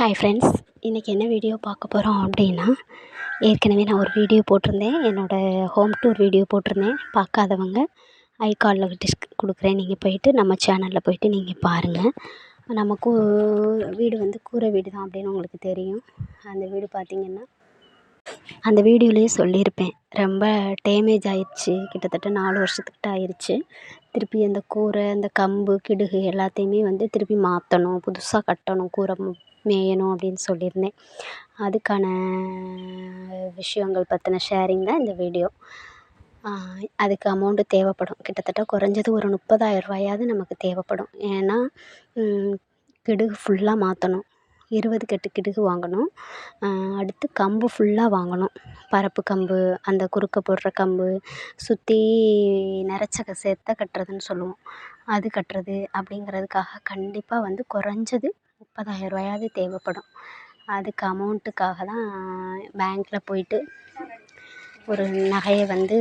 Hi friends இன்றைக்கி என்ன video பார்க்க போகிறோம் அப்படின்னா ஏற்கனவே நான் ஒரு வீடியோ போட்டிருந்தேன். என்னோடய ஹோம் டூர் வீடியோ போட்டிருந்தேன். பார்க்காதவங்க ஐ கார்டில் டிஸ்க் கொடுக்குறேன். நீங்கள் போயிட்டு நம்ம சேனலில் போயிட்டு நீங்கள் பாருங்கள் நம்ம கூ வீடு வந்து கூரை வீடு தான் அப்படின்னு உங்களுக்கு தெரியும். அந்த வீடு பார்த்திங்கன்னா அந்த வீடியோலேயே சொல்லியிருப்பேன். ரொம்ப டேமேஜ் ஆயிடுச்சு கிட்டத்தட்ட நாலு வருஷத்துக்கிட்ட ஆயிடுச்சு திருப்பி அந்த கூரை அந்த கம்பு கிடுகு எல்லாத்தையுமே வந்து திருப்பி மாற்றணும் புதுசாக கட்டணும் கூரை மேயணும் அப்படின்னு சொல்லியிருந்தேன். அதுக்கான விஷயங்கள் பற்றின ஷேரிங் தான் இந்த வீடியோ அதுக்கு அமௌண்ட்டு தேவைப்படும். கிட்டத்தட்ட குறைஞ்சது ஒரு முப்பதாயிரம் நமக்கு தேவைப்படும். ஏன்னா கிடுகு ஃபுல்லாக மாற்றணும் இருபது கட்டு கிடுகு வாங்கணும். அடுத்து கம்பு ஃபுல்லாக வாங்கணும். பரப்பு கம்பு அந்த குறுக்க போடுற கம்பு சுற்றி நெரச்சக சேர்த்த கட்டுறதுன்னு சொல்லுவோம். அது கட்டுறது அப்படிங்கிறதுக்காக கண்டிப்பாக வந்து குறைஞ்சது முப்பதாயிரரூவாயாவது தேவைப்படும். அதுக்கு அமௌண்ட்டுக்காக தான் பேங்க்கில் போயிட்டு ஒரு நகையை வந்து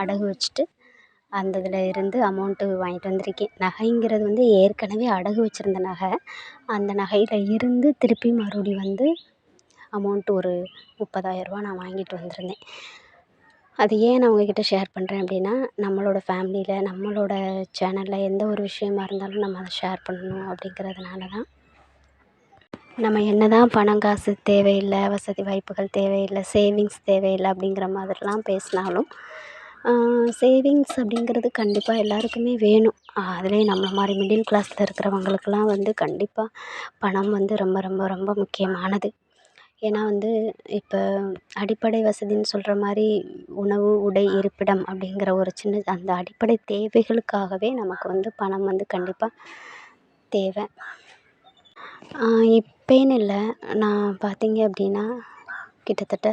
அடகு வச்சுட்டு அந்த இதில் இருந்து அமௌண்ட்டு வாங்கிட்டு வந்திருக்கேன். நகைங்கிறது வந்து ஏற்கனவே அடகு வச்சுருந்த நகை. அந்த நகையில் இருந்து திருப்பி மறுபடி வந்து அமௌண்ட்டு ஒரு முப்பதாயிரரூபா நான் வாங்கிட்டு வந்திருந்தேன். அது ஏன் நான் உங்கக்கிட்ட ஷேர் பண்ணுறேன் அப்படின்னா நம்மளோட ஃபேமிலியில் நம்மளோட சேனலில் எந்த ஒரு விஷயமா இருந்தாலும் நம்ம அதை ஷேர் பண்ணணும் அப்படிங்கிறதுனால தான் நம்ம என்ன தான் பணம் காசு தேவையில்லை வசதி வாய்ப்புகள் தேவையில்லை சேவிங்ஸ் தேவையில்லை அப்படிங்கிற மாதிரிலாம் பேசினாலும் சேவிங்ஸ் அப்படிங்கிறது கண்டிப்பாக எல்லாருக்குமே வேணும். அதுலேயும் நம்மளை மாதிரி மிடில் கிளாஸில் இருக்கிறவங்களுக்குலாம் வந்து கண்டிப்பாக பணம் வந்து ரொம்ப ரொம்ப ரொம்ப முக்கியமானது. ஏன்னா வந்து இப்போ அடிப்படை வசதின்னு சொல்கிற மாதிரி உணவு உடை இருப்பிடம் அப்படிங்கிற ஒரு சின்ன அந்த அடிப்படை தேவைகளுக்காகவே நமக்கு வந்து பணம் வந்து கண்டிப்பாக தேவை. இப்போன்னு இல்லை. நான் பார்த்தீங்க அப்படின்னா கிட்டத்தட்ட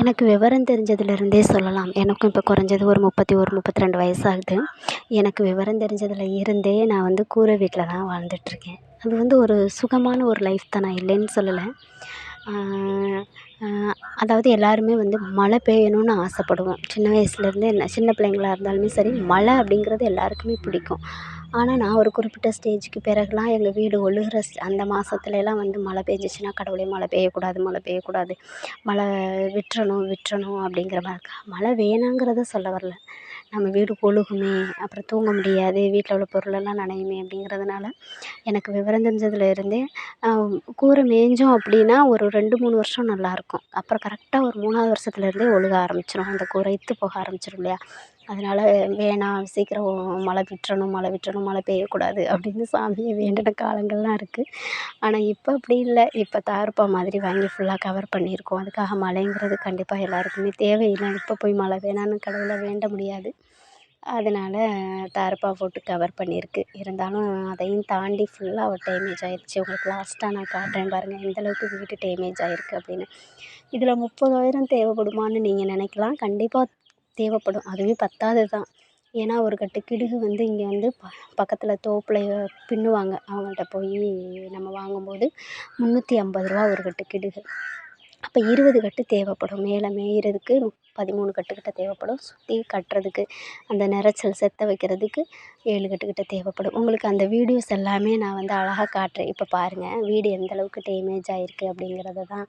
எனக்கு விவரம் தெரிஞ்சதுலேருந்தே சொல்லலாம். எனக்கும் இப்போ குறைஞ்சது ஒரு முப்பத்தி ஒரு முப்பத்தி ரெண்டு வயசாகுது எனக்கு விவரம் தெரிஞ்சதில் இருந்தே நான் வந்து கூரை வீட்டில் தான் வாழ்ந்துட்டுருக்கேன் அது வந்து ஒரு சுகமான ஒரு லைஃப் தான். நான் இல்லைன்னு சொல்லலை. அதாவது எல்லாருமே வந்து மழை பெய்யணும்னு ஆசைப்படுவோம். சின்ன வயசுலேருந்தே என்ன சின்ன பிள்ளைங்களா இருந்தாலுமே சரி மழை அப்படிங்கிறது எல்லாருக்குமே பிடிக்கும். ஆனால் நான் ஒரு குறிப்பிட்ட ஸ்டேஜுக்கு பிறகுலாம் எங்கள் வீடு ஒழுகுற அந்த மாதத்துலலாம் வந்து மழை பெஞ்சிச்சின்னா கடவுளே மழை பெய்யக்கூடாது மழை பெய்யக்கூடாது. மழை விட்டுறணும் விட்டுறணும் அப்படிங்கிற மாதிரி இருக்கா? மழை வேணாங்கிறத சொல்ல வரல. நம்ம வீடு ஒழுகுமே அப்புறம் தூங்க முடியாது வீட்டில் உள்ள பொருளெல்லாம் நனையுமே அப்படிங்கிறதுனால எனக்கு விவரம் தெரிஞ்சதில் இருந்தே கூரை மேய்ஞ்சோம் அப்படின்னா ஒரு ரெண்டு மூணு வருஷம் நல்லாயிருக்கும் அப்புறம் கரெக்டாக ஒரு மூணாவது வருஷத்துலேருந்தே ஒழுக ஆரம்பிச்சிடும் அந்த கூரை இத்து போக ஆரம்பிச்சிடும் இல்லையா? அதனால் வேணாம் சீக்கிரம் மழை விட்டுறணும் மழை விட்டுறணும் மழை பெய்யக்கூடாது அப்படின்னு சாமியை வேண்டின காலங்கள்லாம் இருக்குது ஆனால் இப்போ அப்படி இல்லை. இப்போ தார்ப்பா மாதிரி வாங்கி ஃபுல்லாக கவர் பண்ணியிருக்கோம். அதுக்காக மழைங்கிறது கண்டிப்பாக எல்லாருக்குமே தேவையில்லை. இப்போ போய் மழை வேணான்னு கடவுளை வேண்ட முடியாது. அதனால் தார்ப்பா போட்டு கவர் பண்ணியிருக்கு. இருந்தாலும் அதையும் தாண்டி ஃபுல்லாக ஒரு டேமேஜ் ஆயிடுச்சு உங்களுக்கு லாஸ்ட்டாக நான் காட்டுறேன் பாருங்கள் எந்தளவுக்கு வீடு டேமேஜ் ஆகிருக்கு அப்படின்னு. இதில் முப்பதாயிரம் தேவைப்படுமான்னு நீங்கள் நினைக்கலாம். கண்டிப்பாக தேவைப்படும். அதுவே பத்தாது தான் ஏன்னா ஒரு கட்டு கிடுகு வந்து இங்கே வந்து ப பக்கத்தில் தோப்பில் பின்னுவாங்க. அவங்கள்ட்ட போய் நம்ம வாங்கும்போது முந்நூற்றி ஐம்பது ரூபா ஒரு கட்டு கிடுகு. அப்போ இருபது கட்டு தேவைப்படும். மேலே மேய்கிறதுக்கு பதிமூணு கட்டுக்கிட்ட தேவைப்படும். சுற்றி கட்டுறதுக்கு அந்த நிறச்சல் செத்த வைக்கிறதுக்கு ஏழு கட்டுக்கிட்ட தேவைப்படும். உங்களுக்கு அந்த வீடியோஸ் எல்லாமே நான் வந்து அழகாக காட்டுறேன். இப்போ பாருங்கள் வீடு எந்தளவுக்கு டேமேஜ் ஆகிருக்கு அப்படிங்கிறத தான்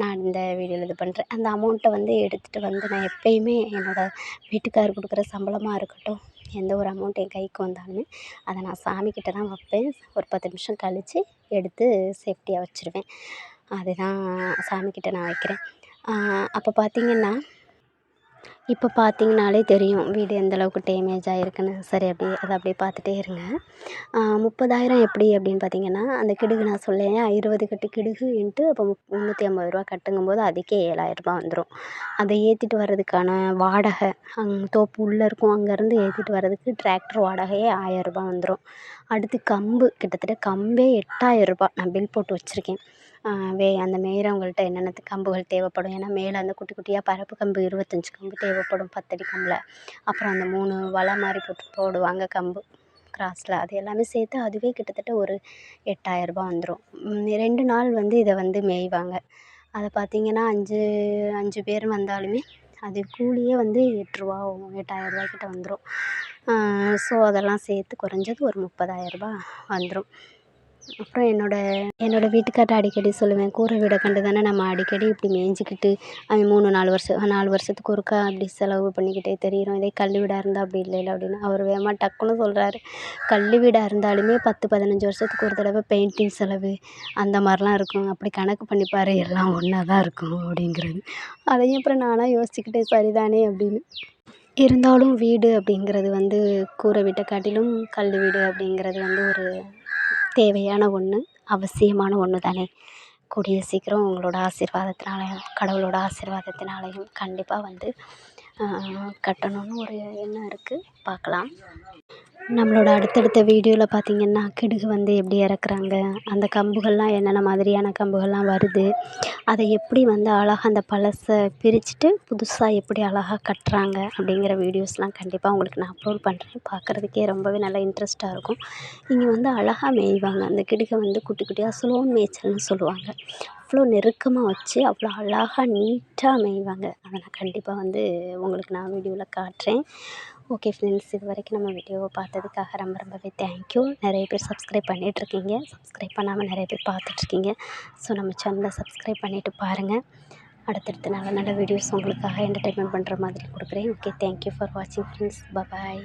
நான் இந்த வீடியோவில் இது பண்ணுறேன் அந்த அமௌண்ட்டை வந்து எடுத்துகிட்டு வந்து நான் எப்போயுமே என்னோடய வீட்டுக்கார் கொடுக்குற சம்பளமாக இருக்கட்டும் எந்த ஒரு அமௌண்ட் என் கைக்கு வந்தாலுமே அதை நான் சாமிக்கிட்ட தான் வைப்பேன். ஒரு பத்து நிமிஷம் கழித்து எடுத்து சேஃப்டியாக வச்சுருவேன். அதுதான் சாமிக்கிட்ட நான் வைக்கிறேன். அப்போ பார்த்திங்கன்னா இப்போ பார்த்தீங்கனாலே தெரியும் வீடு எந்தளவுக்கு டேமேஜ் ஆகிருக்குன்னு சரி அப்படியே அதை அப்படியே பார்த்துட்டே இருங்க. முப்பதாயிரம் எப்படி அப்படின்னு பார்த்தீங்கன்னா அந்த கிடுகு நான் சொல்லேன் இருபது கட்டு கிடுகு இன்ட்டு அப்போ முந்நூற்றி ஐம்பது ரூபா கட்டுங்கும்போது அதுக்கே ஏழாயிரரூபா வந்துடும் அதை ஏற்றிட்டு வர்றதுக்கான வாடகை அங் தோப்பு உள்ளே இருக்கும். அங்கேருந்து ஏற்றிட்டு வர்றதுக்கு டிராக்டர் வாடகையே ஆயரரூபா வந்துடும் அடுத்து கம்பு கிட்டத்தட்ட கம்பே எட்டாயிரரூபா நான் பில் போட்டு வச்சுருக்கேன். வே அந்த மேயிறவங்கள்ட்ட என்னென்ன கம்புகள் தேவைப்படும்? ஏன்னா மேலே அந்த குட்டி குட்டியாக பரப்பு கம்பு இருபத்தஞ்சி கம்பு தேவைப்படும் பத்தடி கம்பில். அப்புறம் அந்த மூணு வலை மாதிரி போட்டு போடுவாங்க கம்பு கிராஸில். அது எல்லாமே சேர்த்து அதுவே கிட்டத்தட்ட ஒரு எட்டாயிரரூபா வந்துடும் ரெண்டு நாள் வந்து இதை வந்து மேய்வாங்க. அதை பார்த்திங்கன்னா அஞ்சு அஞ்சு பேர் வந்தாலுமே அது கூலியே வந்து எட்டுரூவா எட்டாயிரரூபா கிட்ட வந்துடும் ஸோ அதெல்லாம் சேர்த்து குறைஞ்சது ஒரு முப்பதாயிரரூபா வந்துடும் அப்புறம் என்னோடய என்னோடய வீட்டுக்கார்ட்ட அடிக்கடி சொல்லுவேன் கூரை வீடை கண்டு தானே நம்ம அடிக்கடி இப்படி மேய்ஞ்சிக்கிட்டு அது மூணு நாலு வருஷம் நாலு வருஷத்துக்கு ஒருக்கா அப்படி செலவு பண்ணிக்கிட்டே தெரிகிறோம் இதே கல் வீடாக இருந்தால் அப்படி இல்லைல்ல அப்படின்னு அவர் வேகமாக டக்குன்னு சொல்கிறாரு கல் வீடாக இருந்தாலுமே பத்து பதினஞ்சு வருஷத்துக்கு ஒரு தடவை பெயிண்டிங் செலவு அந்த மாதிரிலாம் இருக்கும். அப்படி கணக்கு பண்ணி பாரு எல்லாம் ஒன்றா தான் இருக்கும் அப்படிங்கிறது. அதையும் அப்புறம் நானாக யோசிச்சுக்கிட்டே சரிதானே அப்படின்னு. இருந்தாலும் வீடு அப்படிங்கிறது வந்து கூரை வீட்டை காட்டிலும் கல் வீடு அப்படிங்கிறது வந்து ஒரு தேவையான ஒன்று அவசியமான ஒன்று தானே கூடிய சீக்கிரம் உங்களோட ஆசீர்வாதத்தினாலையும் கடவுளோட ஆசீர்வாதத்தினாலையும் கண்டிப்பாக வந்து கட்டணும்னு ஒரு எண்ணம் இருக்குது பார்க்கலாம். நம்மளோட அடுத்தடுத்த வீடியோவில் பார்த்திங்கன்னா கிடுகு வந்து எப்படி இறக்குறாங்க அந்த கம்புகள்லாம் என்னென்ன மாதிரியான கம்புகள்லாம் வருது அதை எப்படி வந்து அழகாக அந்த பழசை பிரிச்சுட்டு புதுசாக எப்படி அழகாக கட்டுறாங்க அப்படிங்கிற வீடியோஸ்லாம் கண்டிப்பாக உங்களுக்கு நான் அப்லோட் பண்ணுறேன் பார்க்குறதுக்கே ரொம்பவே நல்லா இன்ட்ரெஸ்ட்டாக இருக்கும். இங்கே வந்து அழகாக மேய்வாங்க. அந்த கிடுகை வந்து குட்டி குட்டியாக ஸ்லோன் மேய்ச்சல்னு சொல்லுவாங்க. அவ்வளோ நெருக்கமாக வச்சு அவ்வளோ அழகாக நீட்டாக மேய்வாங்க. அதை நான் கண்டிப்பாக வந்து உங்களுக்கு நான் வீடியோவில் காட்டுறேன். ஓகே ஃப்ரெண்ட்ஸ் இது வரைக்கும் நம்ம வீடியோவை பார்த்ததுக்காக ரொம்ப ரொம்பவே தேங்க்யூ நிறைய பேர் சப்ஸ்கிரைப் பண்ணிகிட்ருக்கீங்க சப்ஸ்கிரைப் பண்ணாமல் நிறைய பேர் பார்த்துட்ருக்கீங்க ஸோ நம்ம சேனலை சப்ஸ்கிரைப் பண்ணிவிட்டு பாருங்கள் அடுத்தடுத்து நல்ல நல்ல வீடியோஸ் உங்களுக்காக என்டர்டைன்மெண்ட் பண்ணுற மாதிரி கொடுக்குறேன். ஓகே தேங்க்யூ ஃபார் வாட்சிங் ஃப்ரெண்ட்ஸ் பபாய்